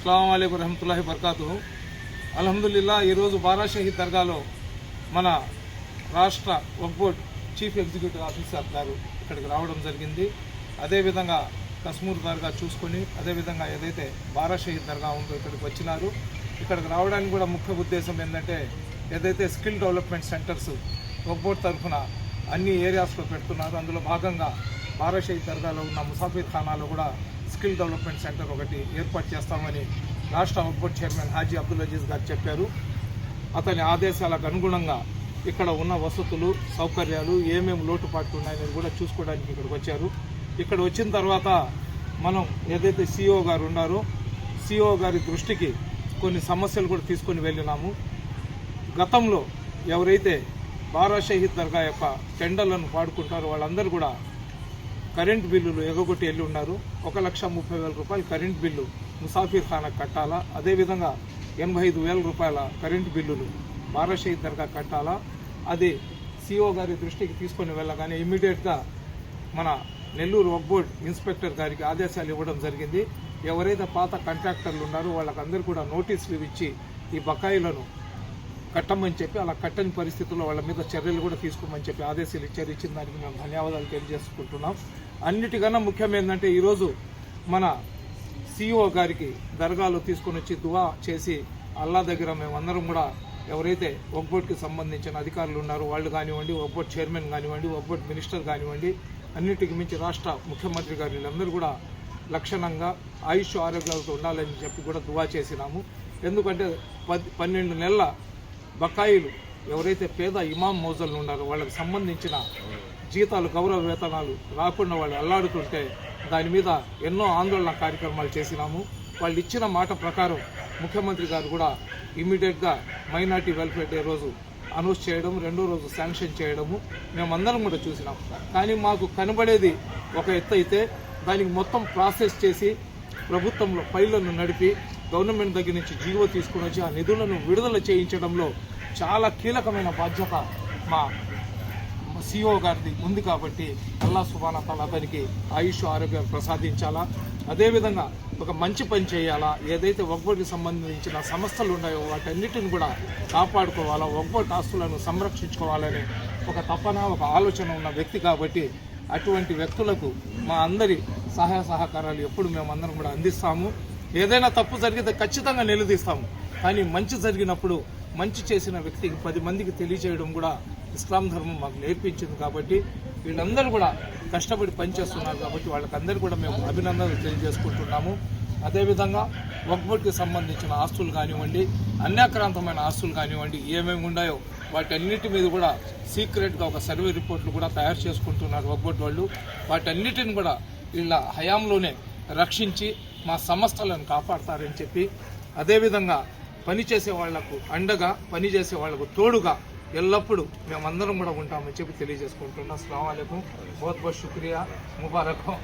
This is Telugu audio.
అస్సలం అయికు రహమతుల్లాహి బర్కాతు అల్హమ్దుల్లా ఈరోజు బారాషహీద్ దర్గాలో మన రాష్ట్ర వక్బోర్డ్ చీఫ్ ఎగ్జిక్యూటివ్ ఆఫీసర్ గారు ఇక్కడికి రావడం జరిగింది. అదేవిధంగా కశ్మూర్ దర్గా చూసుకొని అదేవిధంగా ఏదైతే బారా షహీద్ దర్గా ఉందో ఇక్కడికి వచ్చినారు. ఇక్కడికి రావడానికి కూడా ముఖ్య ఉద్దేశం ఏంటంటే ఏదైతే స్కిల్ డెవలప్మెంట్ సెంటర్స్ వక్బోర్డ్ తరఫున అన్ని ఏరియాస్లో పెడుతున్నారు. అందులో భాగంగా బారాషహీద్ దర్గాలో ఉన్న ముసాఫిర్ ఖానాలో కూడా స్కిల్ డెవలప్మెంట్ సెంటర్ ఒకటి ఏర్పాటు చేస్తామని రాష్ట్ర వక్ చైర్మన్ హాజీ అబ్దుల్ అజీజ్ గారు చెప్పారు. అతని ఆదేశాలకు అనుగుణంగా ఇక్కడ ఉన్న వసతులు సౌకర్యాలు ఏమేమి లోటుపాట్లు ఉన్నాయని కూడా చూసుకోవడానికి ఇక్కడికి వచ్చారు. ఇక్కడ వచ్చిన తర్వాత మనం ఏదైతే సిఇఓ గారు ఉన్నారో సిఇఓ గారి దృష్టికి కొన్ని సమస్యలు కూడా తీసుకొని వెళ్ళినాము. గతంలో ఎవరైతే బారా షహీద్ దర్గా యొక్క టెండర్లను పాడుకుంటారో వాళ్ళందరూ కూడా కరెంట్ బిల్లులు ఎగగొట్టి వెళ్ళి ఉన్నారు ఒక లక్ష ముప్పై వేల రూపాయలు కరెంట్ బిల్లు ముసాఫిర్ ఖానాకు కట్టాలా? అదేవిధంగా ఎనభై ఐదు వేల రూపాయల కరెంట్ బిల్లులు బారాషహీద్ దర్గా కట్టాలా? అది సిఓ గారి దృష్టికి తీసుకొని వెళ్ళగానే ఇమ్మీడియట్గా మన నెల్లూరు వక్ బోర్డ్ ఇన్స్పెక్టర్ గారికి ఆదేశాలు ఇవ్వడం జరిగింది. ఎవరైతే పాత కాంట్రాక్టర్లు ఉన్నారో వాళ్ళకందరూ కూడా నోటీసులు ఇచ్చి ఈ బకాయిలను కట్టమని చెప్పి అలా కట్టని పరిస్థితుల్లో వాళ్ళ మీద చర్యలు కూడా తీసుకోమని చెప్పి ఆదేశాలు ఇచ్చారు. ఇచ్చిన దానికి మేము ధన్యవాదాలు తెలియజేసుకుంటున్నాం. అన్నిటికన్నా ముఖ్యం ఏంటంటే ఈరోజు మన సిఇఓ గారికి దర్గాలో తీసుకొని వచ్చి దువా చేసి అల్లా దగ్గర మేమందరం కూడా ఎవరైతే ఒక్బోర్డ్కి సంబంధించిన అధికారులు ఉన్నారో వాళ్ళు కానివ్వండి ఒక్బోర్డ్ చైర్మన్ కానివ్వండి ఒక్బోర్డ్ మినిస్టర్ కానివ్వండి అన్నిటికి మించి రాష్ట్ర ముఖ్యమంత్రి గారు వీళ్ళందరూ కూడా లక్షణంగా ఆయుష్ ఆరోగ్యాలతో ఉండాలని చెప్పి కూడా దువా చేసినాము. ఎందుకంటే పది పన్నెండు నెలల బకాయిలు ఎవరైతే పేద ఇమాం మోజలు ఉన్నారో వాళ్ళకి సంబంధించిన జీతాలు గౌరవ వేతనాలు రాకుండా వాళ్ళు అల్లాడుతుంటే దాని మీద ఎన్నో ఆందోళన కార్యక్రమాలు చేసినాము. వాళ్ళు ఇచ్చిన మాట ప్రకారం ముఖ్యమంత్రి గారు కూడా ఇమ్మీడియట్గా మైనార్టీ వెల్ఫేర్ డే రోజు అనౌన్స్ చేయడం రెండో రోజు శాంక్షన్ చేయడము మేమందరం కూడా చూసినాం. కానీ మాకు కనబడేది ఒక ఎత్తు అయితే దానికి మొత్తం ప్రాసెస్ చేసి ప్రభుత్వంలో ఫైళ్ళను నడిపి గవర్నమెంట్ దగ్గర నుంచి జీవో తీసుకుని వచ్చి ఆ నిధులను విడుదల చేయించడంలో చాలా కీలకమైన బాధ్యత మా సిఓ గారిది ఉంది కాబట్టి అల్లా సుబాన తల అతనికి ఆయుష్ ఆరోగ్యం ప్రసాదించాలా. అదేవిధంగా ఒక మంచి పని చేయాలా ఏదైతే ఒక్బోటికి సంబంధించిన సంస్థలు ఉన్నాయో వాటన్నిటిని కూడా కాపాడుకోవాలా ఒక్బోటి ఆస్తులను సంరక్షించుకోవాలనే ఒక తపన ఒక ఆలోచన ఉన్న వ్యక్తి కాబట్టి అటువంటి వ్యక్తులకు మా అందరి సహాయ సహకారాలు ఎప్పుడు మేమందరం కూడా అందిస్తాము. ఏదైనా తప్పు జరిగితే ఖచ్చితంగా నిలదీస్తాము. కానీ మంచి జరిగినప్పుడు మంచి చేసిన వ్యక్తికి పది మందికి తెలియజేయడం కూడా ఇస్లాం ధర్మం మాకు నేర్పించింది కాబట్టి వీళ్ళందరూ కూడా కష్టపడి పనిచేస్తున్నారు కాబట్టి వాళ్ళకందరూ కూడా మేము అభినందనలు తెలియజేసుకుంటున్నాము. అదేవిధంగా వక్బోర్డ్కి సంబంధించిన ఆస్తులు కానివ్వండి అన్యాక్రాంతమైన ఆస్తులు కానివ్వండి ఏమేమి ఉన్నాయో వాటన్నిటి మీద కూడా సీక్రెట్గా ఒక సర్వే రిపోర్ట్లు కూడా తయారు చేసుకుంటున్నారు వక్బోర్డ్ వాళ్ళు. వాటన్నిటిని కూడా వీళ్ళ హయాంలోనే రక్షించి మా సంస్థలను కాపాడతారని చెప్పి అదేవిధంగా పనిచేసే వాళ్ళకు అండగా పనిచేసే వాళ్ళకు తోడుగా ఎల్లప్పుడూ మేమందరం కూడా ఉంటామని చెప్పి తెలియజేసుకుంటున్నాం. అస్సలం బహుత్ బహుత్ శుక్రియా. ముబారకం.